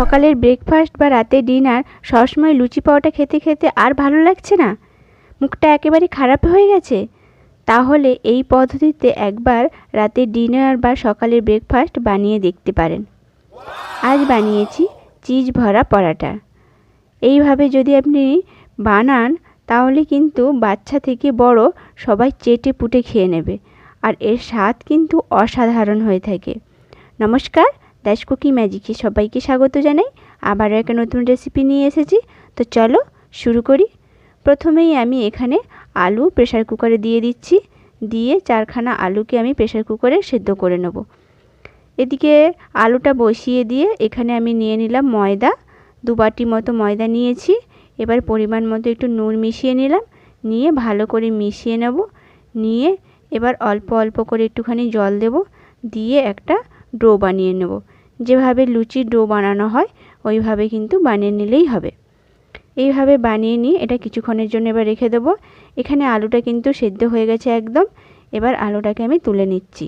সকালের ব্রেকফাস্ট বা রাতের ডিনার সবসময় লুচি পাওয়াটা খেতে খেতে আর ভালো লাগছে না? মুখটা একেবারে খারাপ হয়ে গেছে? তাহলে এই পদ্ধতিতে একবার রাতে ডিনার বা সকালের ব্রেকফাস্ট বানিয়ে দেখতে পারেন। আজ বানিয়েছি চিজ ভরা পরাটা। এইভাবে যদি আপনি বানান, তাহলে কিন্তু বাচ্চা থেকে বড় সবাই চেটে পুটে খেয়ে নেবে। আর এর স্বাদ কিন্তু অসাধারণ হয়ে থাকে। নমস্কার দ্যাশ কুকি ম্যাজিকে সবাইকে স্বাগত জানাই। আবারও একটা নতুন রেসিপি নিয়ে এসেছি। তো চলো শুরু করি। প্রথমেই আমি এখানে আলু প্রেশার কুকারে দিয়ে দিচ্ছি। দিয়ে চারখানা আলুকে আমি প্রেশার কুকারে সেদ্ধ করে নেব। এদিকে আলুটা বসিয়ে দিয়ে এখানে আমি নিয়ে নিলাম ময়দা। দু বাটি মতো ময়দা নিয়েছি। এবার পরিমাণ মতো একটু নুন মিশিয়ে নিলাম। নিয়ে ভালো করে মিশিয়ে নেব। নিয়ে এবার অল্প অল্প করে একটুখানি জল দেব। দিয়ে একটা ডো বানিয়ে নেব। যেভাবে লুচির ডো বানানো হয়, ওইভাবে কিন্তু বানিয়ে নিলেই হবে। এইভাবে বানিয়ে নিয়ে এটা কিছুক্ষণের জন্য এবার রেখে দেবো। এখানে আলুটা কিন্তু সেদ্ধ হয়ে গেছে একদম। এবার আলুটাকে আমি তুলে নিচ্ছি।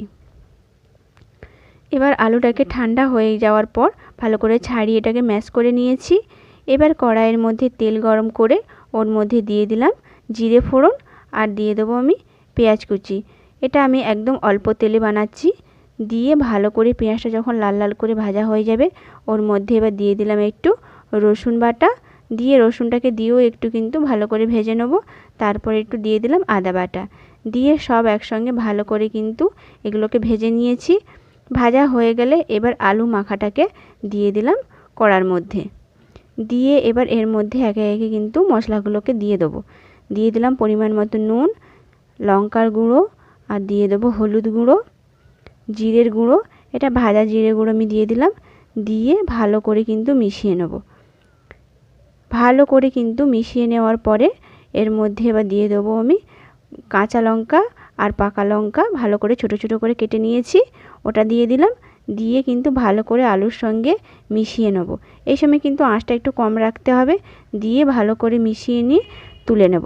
এবার আলুটাকে ঠান্ডা হয়ে যাওয়ার পর ভালো করে ছাড়িয়ে এটাকে ম্যাশ করে নিয়েছি। এবার কড়াইয়ের মধ্যে তেল গরম করে ওর মধ্যে দিয়ে দিলাম জিরে ফোড়ন আর দিয়ে দেবো আমি পেঁয়াজ কুচি। এটা আমি একদম অল্প তেলে বানাচ্ছি। দিয়ে ভালো করে পেঁয়াজটা যখন লাল লাল করে ভাজা হয়ে যাবে, ওর মধ্যে এবার দিয়ে দিলাম একটু রসুন বাটা। দিয়ে রসুনটাকে দিয়েও একটু কিন্তু ভালো করে ভেজে নেব। তারপর একটু দিয়ে দিলাম আদা বাটা। দিয়ে সব একসঙ্গে ভালো করে কিন্তু এগুলোকে ভেজে নিয়েছি। ভাজা হয়ে গেলে এবার আলু মাখাটাকে দিয়ে দিলাম কড়ার মধ্যে। দিয়ে এবার এর মধ্যে একে একে কিন্তু মশলাগুলোকে দিয়ে দেবো। দিয়ে দিলাম পরিমাণ মতো নুন, লঙ্কার গুঁড়ো আর দিয়ে দেবো হলুদ গুঁড়ো। জিরের গুঁড়ো, এটা ভাজা জিরে গুঁড়ো আমি দিয়ে দিলাম, দিয়ে ভালো করে কিন্তু মিশিয়ে নেব। ভালো করে কিন্তু মিশিয়ে নেওয়ার পরে এর মধ্যে এবার দিয়ে দেবো আমি কাঁচা লঙ্কা আর পাকা লঙ্কা, ভালো করে ছোট ছোট করে কেটে নিয়েছি, ওটা দিয়ে দিলাম, দিয়ে কিন্তু ভালো করে আলুর সঙ্গে মিশিয়ে নেব। এই সময় কিন্তু আঁচটা একটু কম রাখতে হবে, দিয়ে ভালো করে মিশিয়ে নিয়ে তুলে নেব।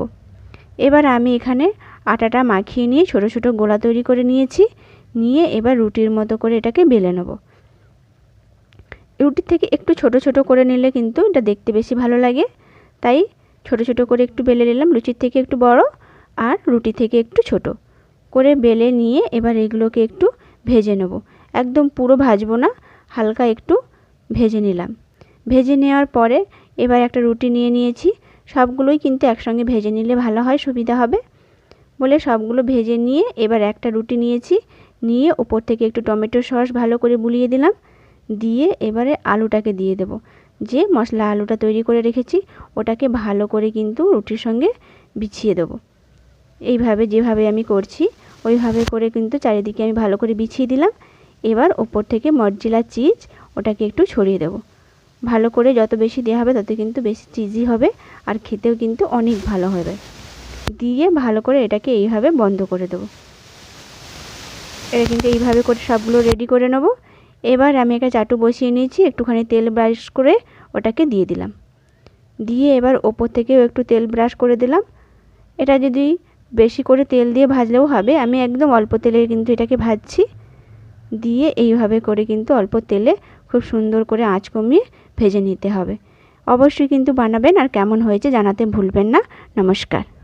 এবার আমি এখানে আটাটা মাখিয়ে নিয়ে ছোট ছোট গোলা তৈরি করে নিয়েছি নিয়ে এবার রুটির মতো করে এটাকে বেলে নেব। রুটির থেকে একটু ছোট ছোট করে নিলে কিন্তু এটা দেখতে বেশি ভালো লাগে। তাই ছোট ছোট করে একটু বেলে নিলাম লুচির থেকে একটু বড় আর রুটি থেকে একটু ছোট। করে বেলে নিয়ে এবার এগুলোকে একটু ভেজে নেব। একদম পুরো ভাজবো না, হালকা একটু ভেজে নিলাম। ভেজে নেওয়ার পরে এবার একটা রুটি নিয়ে নিয়েছি। সবগুলোই কিন্তু একসঙ্গে ভেজে নিলে ভালো হয়, সুবিধা হবে বলে সবগুলো ভেজে নিয়ে এবার একটা রুটি নিয়েছি। নিয়ে ওপর থেকে একটু টমেটো সস ভালো করে বুলিয়ে দিলাম। দিয়ে এবারে আলুটাকে দিয়ে দেব। যে মশলা আলুটা তৈরি করে রেখেছি, ওটাকে ভালো করে কিন্তু রুটির সঙ্গে বিছিয়ে দেবো। এইভাবে যেভাবে আমি করছি, ওইভাবে করে কিন্তু চারিদিকে আমি ভালো করে বিছিয়ে দিলাম। এবার ওপর থেকে মরজিলা চিজ, ওটাকে একটু ছড়িয়ে দেবো। ভালো করে যত বেশি দেওয়া হবে তত কিন্তু বেশি চিজি হবে আর খেতেও কিন্তু অনেক ভালো হবে। দিয়ে ভালো করে এটাকে এইভাবে বন্ধ করে দেবো। এটা কিন্তু এইভাবে করে সবগুলো রেডি করে নেব। এবার আমি একটা চাটু বসিয়ে নিয়েছি, একটুখানি তেল ব্রাশ করে ওটাকে দিয়ে দিলাম। দিয়ে এবার ওপর থেকেও একটু তেল ব্রাশ করে দিলাম। এটা যদি বেশি করে তেল দিয়ে ভাজলেও হবে, আমি একদম অল্প তেলে কিন্তু এটাকে ভাজছি। দিয়ে এইভাবে করে কিন্তু অল্প তেলে খুব সুন্দর করে আঁচ কমিয়ে ভেজে নিতে হবে। অবশ্যই কিন্তু বানাবেন আর কেমন হয়েছে জানাতে ভুলবেন না। নমস্কার।